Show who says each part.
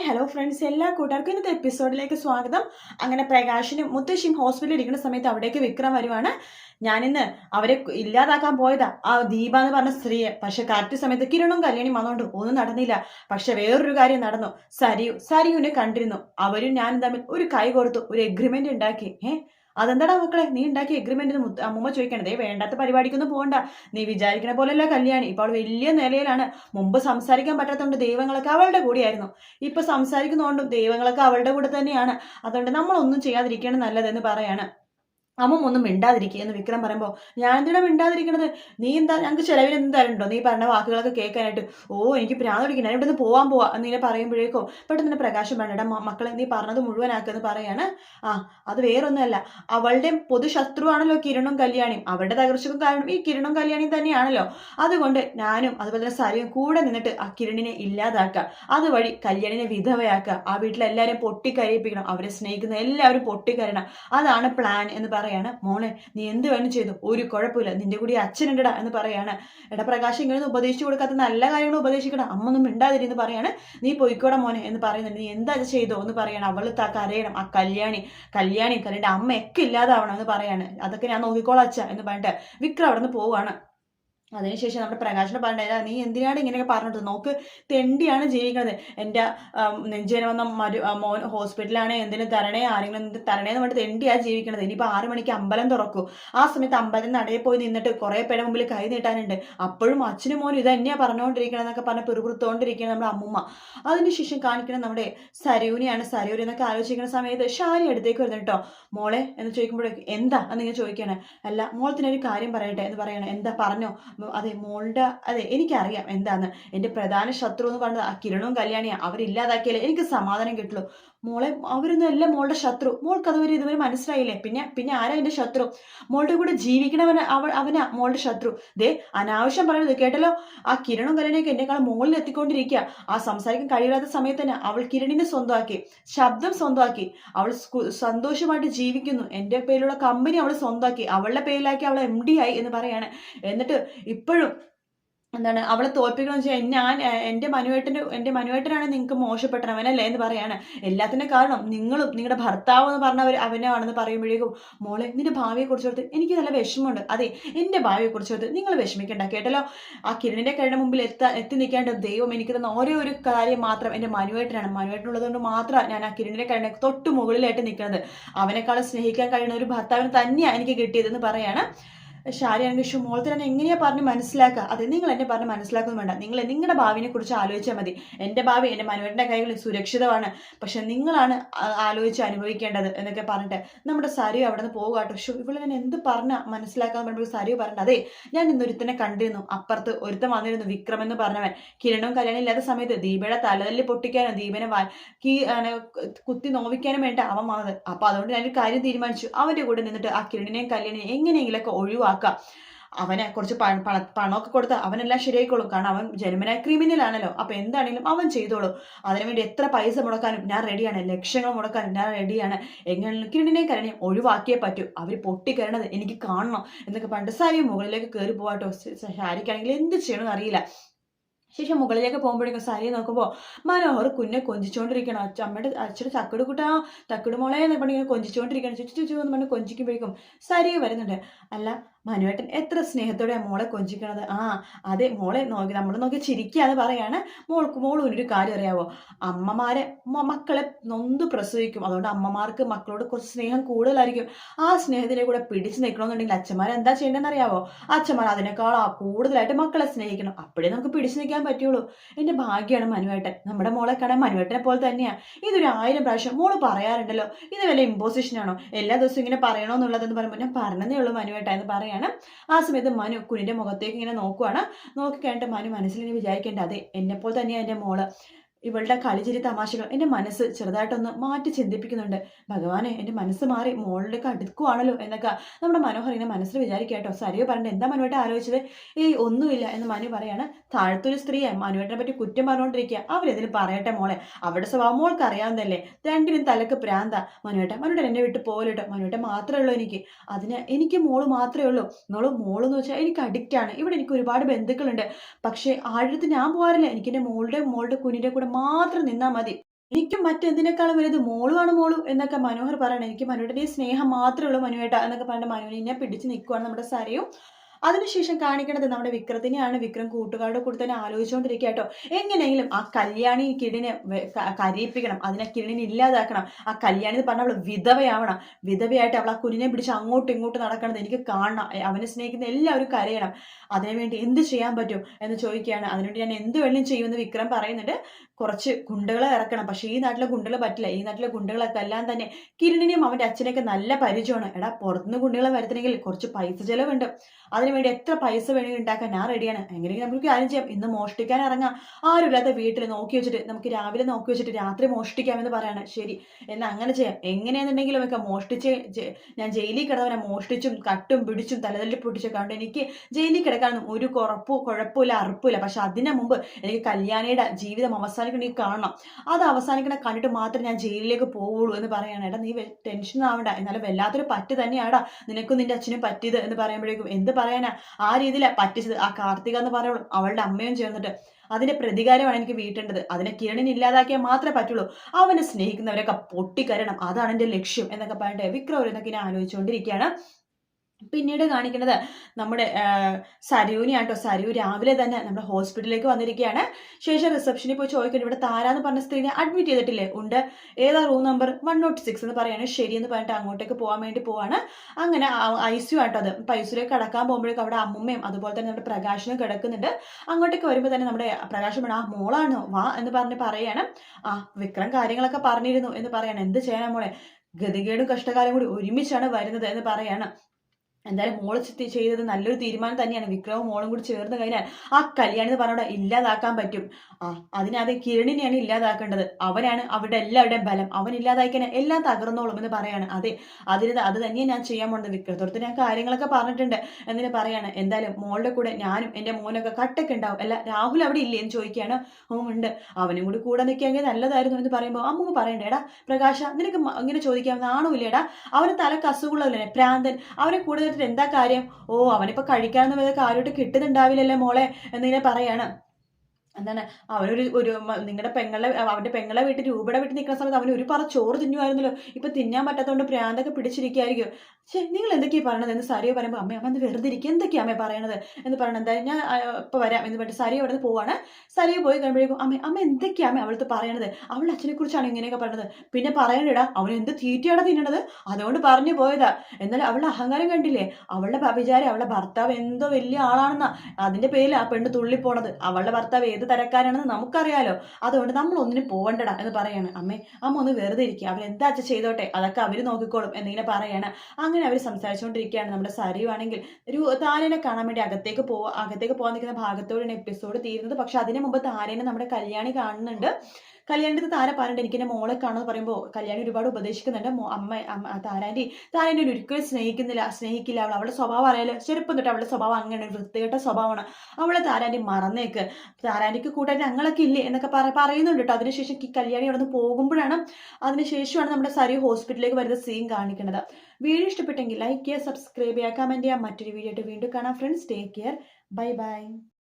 Speaker 1: Hi hello friends എല്ലാ കൂട്ടുകാർക്കും ഇന്നത്തെ എപ്പിസോഡിലേക്ക് സ്വാഗതം. അങ്ങനെ പ്രകാശിനും മുത്തശ്ശിയും ഹോസ്പിറ്റലിൽ ഇരിക്കുന്ന സമയത്ത് അവിടേക്ക് വിക്രം വരുവാണ്. ഞാനിന്ന് അവരെ ഇല്ലാതാക്കാൻ പോയതാ. ആ ദീപ എന്ന് പറഞ്ഞ സ്ത്രീയെ. പക്ഷെ കറക്റ്റ് സമയത്ത് കിരണും കല്യാണിയും വന്നോണ്ട് ഒന്നും നടന്നില്ല. പക്ഷെ വേറൊരു കാര്യം നടന്നു. സരിയു സരിയുവിനെ കണ്ടിരുന്നു. അവരും ഞാനും തമ്മിൽ ഒരു കൈ കൊടുത്തു. ഒരു എഗ്രിമെന്റ് ഉണ്ടാക്കി. ഏഹ് അതെന്താടാ മക്കളെ? നീ ഉണ്ടാക്കിയ എഗ്രിമെന്റ് അമ്മൂമ്മ ചോദിക്കണതേ വേണ്ടാത്ത പരിപാടിക്കൊന്നും പോകണ്ട നീ വിചാരിക്കണ പോലെയല്ല കല്യാണി. ഇപ്പൊ അവൾ വലിയ നിലയിലാണ്. മുമ്പ് സംസാരിക്കാൻ പറ്റാത്തതുകൊണ്ട് ദൈവങ്ങളൊക്കെ അവളുടെ കൂടെയായിരുന്നു. ഇപ്പൊ സംസാരിക്കുന്നതുകൊണ്ടും ദൈവങ്ങളൊക്കെ അവളുടെ കൂടെ തന്നെയാണ്. അതുകൊണ്ട് നമ്മളൊന്നും ചെയ്യാതിരിക്കണം നല്ലതെന്ന് പറയാണ്. അമ്മ ഒന്നും മിണ്ടാതിരിക്കുക എന്ന് വിക്രം പറയുമ്പോൾ ഞാൻ എന്തിനാ മിണ്ടാതിരിക്കണത്? നീ എന്താ ഞങ്ങൾക്ക് ചിലവിൽ എന്ത് തരണ്ടോ നീ പറഞ്ഞ വാക്കുകളൊക്കെ കേൾക്കാനായിട്ട്. ഓ എനിക്ക് പ്രാന്ത് പിടിക്കണം ഞാൻ ഇവിടുന്ന് പോവാൻ പോവാ. എന്നിങ്ങനെ പറയുമ്പോഴേക്കോ പെട്ടെന്ന് തന്നെ പ്രകാശം വേണ്ടട മക്കളെ നീ പറഞ്ഞത് മുഴുവനാക്കുമെന്ന് പറയാണ്. ആ അത് വേറൊന്നുമല്ല. അവളുടെ പൊതുശത്രുവാണല്ലോ കിരണും കല്യാണിയും. അവളുടെ തകർച്ചക്കും കാരണം ഈ കിരണും കല്യാണിയും തന്നെയാണല്ലോ. അതുകൊണ്ട് ഞാനും അതുപോലെ തന്നെ സാരിയും കൂടെ നിന്നിട്ട് ആ കിരണിനെ ഇല്ലാതാക്കുക. അതുവഴി കല്യാണിനെ വിധവയാക്കുക. ആ വീട്ടിലെല്ലാവരും പൊട്ടിക്കരയിപ്പിക്കണം. അവരെ സ്നേഹിക്കുന്ന എല്ലാവരും പൊട്ടിക്കരണം അതാണ് പ്ലാൻ എന്ന് പറയും പറയാണ് മോളെ നീ എന്ത് വേണം ചെയ്തു ഒരു കുഴപ്പമില്ല നിന്റെ കൂടി അച്ഛനുണ്ടടാ എന്ന് പറയാണ്. എടാ പ്രകാശം ഇങ്ങനെ ഉപദേശിച്ചു കൊടുക്കാത്ത നല്ല കാര്യങ്ങൾ ഉപദേശിക്കടാ അമ്മൊന്നും മിണ്ടാതിരി എന്ന് പറയാണ്. നീ പോയിക്കോടാ മോനെ എന്ന് പറയുന്നുണ്ട്. നീ എന്താ ചെയ്തോ എന്ന് പറയണം. അവൾ താ കരയണം ആ കല്യാണി കല്യാണി കല്യാണിന്റെ അമ്മയൊക്കെ ഇല്ലാതാവണം എന്ന് പറയാണ്. അതൊക്കെ ഞാൻ നോക്കിക്കോളാം അച്ഛ എന്ന് പറഞ്ഞിട്ട് വിക്രം അവിടെ നിന്ന് പോവാണ്. അതിനുശേഷം നമ്മുടെ പ്രകാശനെ പറഞ്ഞില്ല നീ എന്തിനാണ് ഇങ്ങനെയൊക്കെ പറഞ്ഞിട്ട്? നോക്ക് തെണ്ടിയാണ് ജീവിക്കുന്നത്. എന്റെ നെഞ്ചേന വന്ന മരു മോൻ ഹോസ്പിറ്റലാണ് എന്തിനു തരണേ ആരെങ്കിലും തരണേ എന്ന് പറഞ്ഞിട്ട് തെണ്ടിയാണ് ജീവിക്കുന്നത്. ഇനിയിപ്പോൾ ആറ് മണിക്ക് അമ്പലം തുറക്കൂ. ആ സമയത്ത് അമ്പലം നടയിൽ പോയി നിന്നിട്ട് കുറേ പേരുടെ മുമ്പിൽ കൈ നീട്ടാനുണ്ട്. അപ്പോഴും അച്ഛനും മോനും ഇത് തന്നെയാണ് പറഞ്ഞുകൊണ്ടിരിക്കണം എന്നൊക്കെ പറഞ്ഞ് പിറുപിറുത്തോണ്ടിരിക്കണം നമ്മുടെ അമ്മുമ്മ. അതിനുശേഷം കാണിക്കണം നമ്മുടെ സരൂനിയാണ് സരൂരി എന്നൊക്കെ ആലോചിക്കുന്ന സമയത്ത് ഷാരി അടുത്തേക്ക് വരുന്നത് കേട്ടോ മോളെ എന്ന് ചോദിക്കുമ്പോഴേ എന്താ? എന്നിങ്ങനെ ചോദിക്കുകയാണ്. അല്ല മോളത്തിനൊരു കാര്യം പറയട്ടെ എന്ന് പറയണം. എന്താ? പറഞ്ഞോ. അതെ മോളുടെ അതെ എനിക്കറിയാം എന്താന്ന്. എന്റെ പ്രധാന ശത്രു എന്ന് പറഞ്ഞത് ആ കിരണവും കല്യാണിയാണ് അവരില്ലാതാക്കിയാലേ എനിക്ക് സമാധാനം കിട്ടുള്ളൂ. മോളെ അവരൊന്നും അല്ല മോളുടെ ശത്രു. മോൾക്ക് അതുവരെ ഇതുവരെ മനസ്സിലായില്ലേ? പിന്നെ പിന്നെ ആരാ എന്റെ ശത്രു? മോളുടെ കൂടെ ജീവിക്കണവന അവ അവനാ മോളുടെ ശത്രു. ദേ അനാവശ്യം പറയുന്നത് കേട്ടല്ലോ? ആ കിരണും കല്യാണിയൊക്കെ എന്നെക്കാളും മുകളിൽ എത്തിക്കൊണ്ടിരിക്കുക. ആ സംസാരിക്കാൻ കഴിയാത്ത സമയത്ത് തന്നെ അവൾ കിരണിനെ സ്വന്തമാക്കി ശബ്ദം സ്വന്തമാക്കി. അവൾ സന്തോഷമായിട്ട് ജീവിക്കുന്നു. എന്റെ പേരിലുള്ള കമ്പനി അവൾ സ്വന്തമാക്കി. അവളുടെ പേരിലാക്കി അവൾ എം ഡി ആയി എന്ന് പറയാണ്. എന്നിട്ട് ഇപ്പോഴും എന്താണ് അവളെ തോൽപ്പിക്കണം വെച്ചാൽ ഞാൻ എന്റെ മനുവേട്ടന്റെ എന്റെ മനുവേട്ടനാണ് നിങ്ങൾക്ക് മോശപ്പെട്ടവനല്ലേ എന്ന് പറയാണ്. എല്ലാത്തിന്റെ കാരണം നിങ്ങളും നിങ്ങളുടെ ഭർത്താവ് എന്ന് പറഞ്ഞവർ അവനാണെന്ന് പറയുമ്പോഴേക്കും മോളെ നിന്റെ ഭാവിയെക്കുറിച്ചോർത്ത് എനിക്ക് നല്ല വിഷമമുണ്ട്. അതെ എന്റെ ഭാവിയെക്കുറിച്ചോർത്ത് നിങ്ങൾ വിഷമിക്കേണ്ട കേട്ടല്ലോ? ആ കിരണിന്റെ കഴിഞ്ഞ മുമ്പിൽ എത്താ എത്തി നിൽക്കേണ്ട ദൈവം എനിക്ക് തന്ന ഓരോ ഒരു കാര്യം മാത്രം എന്റെ മനുവേട്ടനാണ്. മനുവേട്ടനുള്ളതുകൊണ്ട് മാത്രമാണ് ഞാൻ ആ കിരണിന്റെ കഴിഞ്ഞ തൊട്ട് മുകളിലായിട്ട് നിൽക്കുന്നത്. അവനെക്കാളും സ്നേഹിക്കാൻ കഴിയുന്ന ഒരു ഭർത്താവിന് തന്നെയാണ് എനിക്ക് കിട്ടിയതെന്ന് പറയാണ്. ഷാരിയാണെങ്കിൽ ഷു മോൾ തന്നെ എങ്ങനെയാ പറഞ്ഞ് മനസ്സിലാക്കുക? അതെ നിങ്ങൾ എന്നെ പറഞ്ഞ് മനസ്സിലാക്കുന്നു വേണ്ട. നിങ്ങൾ നിങ്ങളുടെ ഭാവിനെ കുറിച്ച് ആലോചിച്ചാൽ മതി. എന്റെ ഭാവി എന്റെ മനുവരുടെ കൈകളിൽ സുരക്ഷിതമാണ്. പക്ഷെ നിങ്ങളാണ് ആലോചിച്ച് അനുഭവിക്കേണ്ടത് എന്നൊക്കെ പറഞ്ഞിട്ട് നമ്മുടെ സരിയോ അവിടെ നിന്ന് പോകുക കേട്ടോ. ഷു ഇവിടെ ഞാൻ എന്ത് പറഞ്ഞ മനസ്സിലാക്കാൻ പറയുമ്പോൾ സരിയോ പറഞ്ഞിട്ട്. അതെ ഞാൻ ഇന്നൊരുത്തനെ കണ്ടിരുന്നു. അപ്പുറത്ത് ഒരുത്തൻ വന്നിരുന്നു വിക്രം എന്ന് പറഞ്ഞവൻ. കിരണവും കല്യാണം ഇല്ലാത്ത സമയത്ത് ദീപയുടെ തലതല്ലി പൊട്ടിക്കാനും ദീപനെ കീ കുത്തി നോവിക്കാനും വേണ്ട അവൻ വന്നത്. അപ്പൊ അതുകൊണ്ട് ഞാനൊരു കാര്യം തീരുമാനിച്ചു. അവന്റെ കൂടെ നിന്നിട്ട് ആ കിരണിനെയും കല്യാണിനെയും എങ്ങനെയെങ്കിലൊക്കെ ഒഴിവാക്കും ഒഴിവാക്കാം. അവനെ കുറച്ച് പണ പണമൊക്കെ കൊടുത്ത് അവനെല്ലാം ശരിയായിക്കോളും. കാരണം അവൻ ജന്മനായ ക്രിമിനൽ ആണല്ലോ അപ്പൊ എന്താണെങ്കിലും അവൻ ചെയ്തോളും. അതിനുവേണ്ടി എത്ര പൈസ മുടക്കാനും ഞാൻ റെഡിയാണ് ലക്ഷങ്ങൾ മുടക്കാനും ഞാൻ റെഡിയാണ് എങ്ങനെ കിണിനെ കരണിയും ഒഴിവാക്കിയേ പറ്റൂ. അവർ പൊട്ടിക്കരണത് എനിക്ക് കാണണം എന്നൊക്കെ പണ്ട് സാരി മുകളിലേക്ക് കയറി പോവാട്ടോ. ശാരിക്കാണെങ്കിൽ എന്ത് ചെയ്യണമെന്ന് അറിയില്ല. ശേഷം മുകളിലേക്ക് പോകുമ്പോഴേക്കും സാരി നോക്കുമ്പോൾ മനോഹർ കുഞ്ഞെ കൊഞ്ചിച്ചുകൊണ്ടിരിക്കണം അമ്മയുടെ അച്ഛന്റെ തക്കട് കൂട്ടാ തക്കട് മോളെ എന്ന് പറഞ്ഞിങ്ങനെ കൊഞ്ചിച്ചുകൊണ്ടിരിക്കണം ചുറ്റു ചുറ്റു എന്ന് പറഞ്ഞ് കൊഞ്ചിക്കുമ്പോഴേക്കും സാരി വരുന്നുണ്ട്. അല്ല മനുവേട്ടൻ എത്ര സ്നേഹത്തോടെ മോളെ കൊഞ്ചിക്കണത്? ആ അതെ മോളെ നോക്കി നമ്മൾ നോക്കി ചിരിക്കാന്ന് പറയാണ്. മോൾക്ക് മോളും ഒരു കാര്യം അറിയാവോ? അമ്മമാരെ മക്കളെ നൊന്ത് പ്രസവിക്കും. അതുകൊണ്ട് അമ്മമാർക്ക് മക്കളോട് കുറച്ച് സ്നേഹം കൂടുതലായിരിക്കും. ആ സ്നേഹത്തിനെ കൂടെ പിടിച്ചു നിൽക്കണമെന്നുണ്ടെങ്കിൽ അച്ഛന്മാരെന്താ ചെയ്യേണ്ടതെന്ന് അറിയാവോ അച്ഛന്മാർ അതിനേക്കാൾ കൂടുതലായിട്ട് മക്കളെ സ്നേഹിക്കണം. അപ്പോഴേ നമുക്ക് പിടിച്ചു നിൽക്കാൻ പറ്റുള്ളൂ. എന്റെ ഭാഗ്യമാണ് മനുവേട്ടൻ. നമ്മുടെ മോളെ കാണാൻ മനുവേട്ടനെ പോലെ തന്നെയാണ് ഇതൊരു ആയിരം പ്രാവശ്യം മോൾ പറയാറുണ്ടല്ലോ. ഇത് വല്ല ഇമ്പോസിഷനാണോ എല്ലാ ദിവസവും ഇങ്ങനെ പറയണമെന്നുള്ളതെന്ന് പറയുമ്പോൾ ഞാൻ പറഞ്ഞതേ ഉള്ളൂ മനുവേട്ട എന്ന് പറയാം പറയാണ്. ആ സമയത്ത് മനു കുഞ്ഞിന്റെ മുഖത്തേക്ക് ഇങ്ങനെ നോക്കുവാണ്. നോക്കി കഴിഞ്ഞിട്ട് മനു മനസ്സിൽ ഇനി വിചാരിക്കേണ്ട. അതെ എന്നെപ്പോൾ തന്നെയാണ് എന്റെ മോൾ. ഇവളുടെ കളിചിരി തമാശകൾ എന്റെ മനസ്സ് ചെറുതായിട്ടൊന്ന് മാറ്റി ചിന്തിപ്പിക്കുന്നുണ്ട്. ഭഗവാനെ എന്റെ മനസ്സ് മാറി മോളിലേക്ക് അടുക്കുവാണല്ലോ എന്നൊക്കെ നമ്മുടെ മനോഹർ ഇങ്ങനെ മനസ്സിൽ വിചാരിക്കാട്ടോ സരിയോ പറഞ്ഞിട്ട് എന്താ മനുവേട്ട ആലോചിച്ചത്? ഏയ് ഒന്നുമില്ല എന്ന് മനു പറയാണ്. താഴത്തൊരു സ്ത്രീയെ മനുവേട്ടനെ പറ്റി കുറ്റം പറഞ്ഞുകൊണ്ടിരിക്കുക. അവരെതിലും പറയട്ടെ മോളെ. അവരുടെ സ്വഭാവം മോൾക്ക് അറിയാവുന്നതല്ലേ. രണ്ടിനും തലക്ക് പ്രാന്ത. മനുവേട്ട മനുവേട്ടൻ എന്നെ വിട്ട് പോകലിട്ടോ മനുവേട്ട മാത്രമേ ഉള്ളൂ എനിക്ക്. അതിന് എനിക്ക് മോൾ മാത്രമേ ഉള്ളൂ. മോൾ മോളെന്ന് വെച്ചാൽ എനിക്ക് അഡിക്റ്റ് ആണ്. ഇവിടെ എനിക്ക് ഒരുപാട് ബന്ധുക്കളുണ്ട്. പക്ഷേ ആഴത്ത് ഞാൻ പോകാറില്ല എനിക്ക് മോളുടെ മോളുടെ കുഞ്ഞിന്റെ കൂടെ മാത്രം നിന്നാൽ മതി. എനിക്കും മറ്റെന്തിനേക്കാളും വലുത് മോളുമാണ് മോളു എന്നൊക്കെ മനോഹർ പറയണം. എനിക്ക് മനുവേട്ടന്റെ സ്നേഹം മാത്രമേ ഉള്ളൂ മനുവേട്ട എന്നൊക്കെ പറഞ്ഞിട്ട് മനുവിനെ പിടിച്ച് നിൽക്കുവാണ് നമ്മുടെ സരയും. അതിനുശേഷം കാണിക്കേണ്ടത് നമ്മുടെ വിക്രത്തിനെയാണ്. വിക്രം കൂട്ടുകാരുടെ കൂടെ തന്നെ ആലോചിച്ചുകൊണ്ടിരിക്കുക കേട്ടോ എങ്ങനെയെങ്കിലും ആ കല്യാണി കിടിനെ കരയിപ്പിക്കണം. അതിനെ കിടിനെ ഇല്ലാതാക്കണം. ആ കല്യാണി എന്ന് പറഞ്ഞാൽ അവൾ വിധവയാവണം. വിധവയായിട്ട് അവൾ ആ കുഞ്ഞിനെ പിടിച്ച് അങ്ങോട്ടും ഇങ്ങോട്ടും നടക്കണത് എനിക്ക് കാണണം. അവനെ സ്നേഹിക്കുന്ന എല്ലാവരും കരയണം. അതിനുവേണ്ടി എന്ത് ചെയ്യാൻ പറ്റും എന്ന് ചോദിക്കുകയാണ്. അതിനുവേണ്ടി ഞാൻ എന്ത് വേണമെങ്കിലും ചെയ്യുമെന്ന് വിക്രം പറയുന്നുണ്ട്. കുറച്ച് ഗുണ്ടകളെ ഇറക്കണം. പക്ഷെ ഈ നാട്ടിലെ ഗുണ്ടകൾ പറ്റില്ല. ഈ നാട്ടിലെ ഗുണ്ടകളൊക്കെ എല്ലാം തന്നെ കിരണിനെയും അവന്റെ അച്ഛനെയൊക്കെ നല്ല പരിചയമാണ്. എടാ പുറത്തുനിന്ന് ഗുണ്ടകളെ വരുത്തണമെങ്കിൽ കുറച്ച് പൈസ ചെലവുണ്ട്. അതിനുവേണ്ടി എത്ര പൈസ വേണമെങ്കിൽ ഉണ്ടാക്കാൻ ഞാൻ റെഡിയാണ് എങ്ങനെയെങ്കിലും നമുക്ക് കാര്യം ചെയ്യാം. ഇന്ന് മോഷ്ടിക്കാൻ ഇറങ്ങാം. ആരുമില്ലാത്ത വീട്ടിൽ നോക്കി വെച്ചിട്ട് നമുക്ക് രാവിലെ നോക്കി വെച്ചിട്ട് രാത്രി മോഷ്ടിക്കാമെന്ന് പറയാണ്. ശരി എന്നാൽ അങ്ങനെ ചെയ്യാം. എങ്ങനെയാണെന്നുണ്ടെങ്കിലും ഒക്കെ മോഷ്ടിച്ച് ഞാൻ ജയിലിൽ കിടന്നവനെ മോഷ്ടിച്ചും കട്ടും പിടിച്ചും തലതല്ലി പൊട്ടിച്ചൊക്കെ അതുകൊണ്ട് എനിക്ക് ജയിലിൽ കിടക്കാനൊന്നും ഒരു കുറപ്പു കുഴപ്പമില്ല അറുപ്പില്ല. പക്ഷെ അതിന് മുമ്പ് എനിക്ക് കല്യാണിയുടെ ജീവിതം അവസാനിക്കണമെങ്കിൽ കാണണം. അത് അവസാനിക്കണ കണ്ടിട്ട് മാത്രമേ ഞാൻ ജയിലിലേക്ക് പോവുള്ളൂ എന്ന് പറയാണ്. ഏട്ടാ നീ ടെൻഷൻ ആവണ്ട. എന്നാലും വല്ലാത്തൊരു പറ്റ് തന്നെയാടാ. നിനക്കും നിന്റെ അച്ഛനും പറ്റിയത് എന്ന് പറയുമ്പോഴേക്കും എന്ത് പറയാനാ ആ രീതിയിലാണ് പറ്റിച്ചത്. ആ കാർത്തിക എന്ന് പറയുള്ളൂ അവളുടെ അമ്മയും ചേർന്നിട്ട് അതിന്റെ പ്രതികാരമാണ് എനിക്ക് വീട്ടേണ്ടത്. അതിനെ കിരണിന് ഇല്ലാതാക്കിയാൽ മാത്രമേ പറ്റുള്ളൂ. അവനെ സ്നേഹിക്കുന്നവരൊക്കെ പൊട്ടിക്കരണം. അതാണ് എന്റെ ലക്ഷ്യം എന്നൊക്കെ പറഞ്ഞിട്ട് വിക്രം എന്നൊക്കെ ഇങ്ങനെ ആലോചിച്ചുകൊണ്ടിരിക്കുകയാണ്. പിന്നീട് കാണിക്കുന്നത് നമ്മുടെ സരൂനി ആട്ടോ. സരൂ രാവിലെ തന്നെ നമ്മുടെ ഹോസ്പിറ്റലിലേക്ക് വന്നിരിക്കുകയാണ്. ശേഷം റിസപ്ഷനിൽ പോയി ചോദിക്കുന്നു ഇവിടെ താരാന്ന് പറഞ്ഞ സ്ത്രീനെ അഡ്മിറ്റ് ചെയ്തിട്ടില്ലേ? ഉണ്ട്. ഏതാ room number one nought six എന്ന് പറയാണ്. ശരിയെന്ന് പറഞ്ഞിട്ട് അങ്ങോട്ടേക്ക് പോകാൻ വേണ്ടി പോവാണ്. അങ്ങനെ ഐ സി ആട്ടോ അത്. അപ്പം ഐ കടക്കാൻ പോകുമ്പോഴേക്കും അവിടെ അമ്മുമ്മയും അതുപോലെ തന്നെ നമ്മുടെ പ്രകാശനും കിടക്കുന്നുണ്ട്. അങ്ങോട്ടേക്ക് വരുമ്പോൾ തന്നെ നമ്മുടെ പ്രകാശം ആ മോളാണോ. വാ എന്ന് പറഞ്ഞ് പറയാണ്. ആ വിക്രം കാര്യങ്ങളൊക്കെ പറഞ്ഞിരുന്നു എന്ന് പറയാണ്. എന്ത് ചെയ്യാനാ മോളെ? ഗതികേടും കഷ്ടകാലം കൂടി ഒരുമിച്ചാണ് വരുന്നത് എന്ന് പറയാണ്. എന്തായാലും മോൾ ചെയ്തത് നല്ലൊരു തീരുമാനം തന്നെയാണ്. വിക്രവും മോളും കൂടി ചേർന്ന് കഴിഞ്ഞാൽ ആ കല്യാണം എന്ന് പറഞ്ഞോടെ ഇല്ലാതാക്കാൻ പറ്റും. ആ അതിനകത്ത് കിരണിനെയാണ് ഇല്ലാതാക്കേണ്ടത്. അവനാണ് അവരുടെ എല്ലാവരുടെയും ബലം. അവൻ ഇല്ലാതായി കഴിഞ്ഞാൽ എല്ലാം തകർന്നോളും എന്ന് പറയാണ്. അതെ അതിന് അത് തന്നെയാണ് ഞാൻ ചെയ്യാൻ പോകുന്നത് വിക്രത്തോടത്ത് ഞാൻ കാര്യങ്ങളൊക്കെ പറഞ്ഞിട്ടുണ്ട് എന്നിട്ട് പറയാണ്. എന്തായാലും മോളുടെ കൂടെ ഞാനും എന്റെ മോനൊക്കെ കട്ടൊക്കെ ഉണ്ടാവും. അല്ല രാഹുൽ അവിടെ ഇല്ലേ എന്ന് ചോദിക്കുകയാണ്. ഓ ഉണ്ട്. അവനും കൂടി കൂടെ നിൽക്കുകയെങ്കിൽ നല്ലതായിരുന്നു എന്ന് പറയുമ്പോൾ അമ്മ പറയണ്ടേ എടാ പ്രകാശ നിനക്ക് ഇങ്ങനെ ചോദിക്കാവുന്ന ഇല്ലേടാ അവന് തലക്ക് അസുഖമുള്ളതല്ലേ പ്രാന്തൻ അവനെ കൂടെ നിർത്തിട്ട് എന്താ കാര്യം? ഓ അവനിപ്പോ കഴിക്കാനൊന്നും വരെ കാര്യമായിട്ട് കിട്ടുന്നുണ്ടാവില്ലല്ലേ മോളെ എന്നിങ്ങനെ പറയാണ്. എന്താണ്? അവനൊരു ഒരു നിങ്ങളുടെ പെങ്ങളെ അവന്റെ പെങ്ങളെ വീട്ടിൽ രൂപയുടെ വീട്ടിൽ നിൽക്കുന്ന സമയത്ത് അവന് ഒരു പറ ചോറ് തിന്നുമായിരുന്നല്ലോ. ഇപ്പൊ തിന്നാൻ പറ്റാത്തതുകൊണ്ട് പ്രാന്തൊക്കെ പിടിച്ചിരിക്കുകയായിരിക്കും ശേ നിങ്ങൾ എന്തൊക്കെയാ പറയണത്? എന്ന് സാരിയോ പറയുമ്പോൾ അമ്മ അമ്മ എന്ന് വെറുതെ ഇരിക്കുക എന്തൊക്കെയാ അമ്മ പറയണത്? എന്ന് പറയണത്. എന്തായാലും ഞാൻ ആ, ഇപ്പൊ വരാം എന്ന് പറഞ്ഞിട്ട് സാരിയോ അവിടെ നിന്ന് പോവാണ്. സാരിയോ പോയി കഴിയുമ്പോഴേക്കും അമ്മ അമ്മ എന്തൊക്കെയാ അമ്മ അവളത്ത് പറയണത്? അവളുടെ അച്ഛനെ കുറിച്ചാണ് ഇങ്ങനെയൊക്കെ പറയണത് പിന്നെ പറയണടാ അവൻ എന്ത് തീറ്റയാണ് തിന്നണത്? അതുകൊണ്ട് പറഞ്ഞു പോയതാ. എന്നാലും അവളുടെ അഹങ്കാരം കണ്ടില്ലേ? അവളുടെ വിചാരം അവളുടെ ഭർത്താവ് എന്തോ വലിയ ആളാണെന്നാ. അതിന്റെ പേരിൽ ആ പെണ്ണ് തുള്ളിപ്പോണത് അവളുടെ ഭർത്താവ് ഏത് തരക്കാരാണെന്ന് നമുക്കറിയാലോ. അതുകൊണ്ട് നമ്മൾ ഒന്നിനും പോവണ്ടടാ എന്ന് പറയാണ്. അമ്മേ അമ്മ ഒന്ന് വെറുതെ ഇരിക്കുക അവർ എന്താ അച്ഛൻ ചെയ്തോട്ടെ? അതൊക്കെ അവർ നോക്കിക്കോളും എന്നിങ്ങനെ പറയാണ്. അങ്ങനെ അവർ സംസാരിച്ചുകൊണ്ടിരിക്കുകയാണ് നമ്മുടെ സരിയുവാണെങ്കിൽ ഒരു താരനെ കാണാൻ വേണ്ടി അകത്തേക്ക് പോവാ അകത്തേക്ക് പോകാൻ നിൽക്കുന്ന ഭാഗത്തോടെയാണ് എപ്പിസോഡ് തീരുന്നത്. പക്ഷെ അതിനു മുമ്പ് താരനെ നമ്മുടെ കല്യാണി കാണുന്നുണ്ട്. കല്യാണിന്റെ താര പറഞ്ഞിട്ട് എനിക്ക് എന്റെ മോളെ കാണുമെന്ന് പറയുമ്പോൾ കല്യാണി ഒരുപാട് ഉപദേശിക്കുന്നുണ്ട്. അമ്മ താരാന്റെ താരനെ ഒരിക്കലും സ്നേഹിക്കുന്നില്ല സ്നേഹിക്കില്ല. അവൾ അവളുടെ സ്വഭാവം അറിയാലോ. ചെറുപ്പം തൊട്ട് അവളുടെ സ്വഭാവം അങ്ങനെ വൃത്തികെട്ട സ്വഭാവമാണ്. അവളെ താരാന്റെ മറന്നേക്ക്. താരാന്റെക്ക് കൂട്ടാൻ ഞങ്ങളൊക്കെ ഇല്ലേ എന്നൊക്കെ പറ പറയുന്നുണ്ട് കേട്ടോ. അതിനുശേഷം കല്യാണി അവിടെ നിന്ന് പോകുമ്പോഴാണ് അതിനുശേഷമാണ് നമ്മുടെ സരി ഹോസ്പിറ്റലിലേക്ക് വരുന്ന സീൻ കാണിക്കുന്നത്. വീഡിയോ ഇഷ്ടപ്പെട്ടെങ്കിൽ ലൈക്ക് ചെയ്യുക സബ്സ്ക്രൈബ് ചെയ്യുക കമന്റ് ചെയ്യുക. മറ്റൊരു വീഡിയോ ആയിട്ട് വീണ്ടും കാണാം. Friends take care bye bye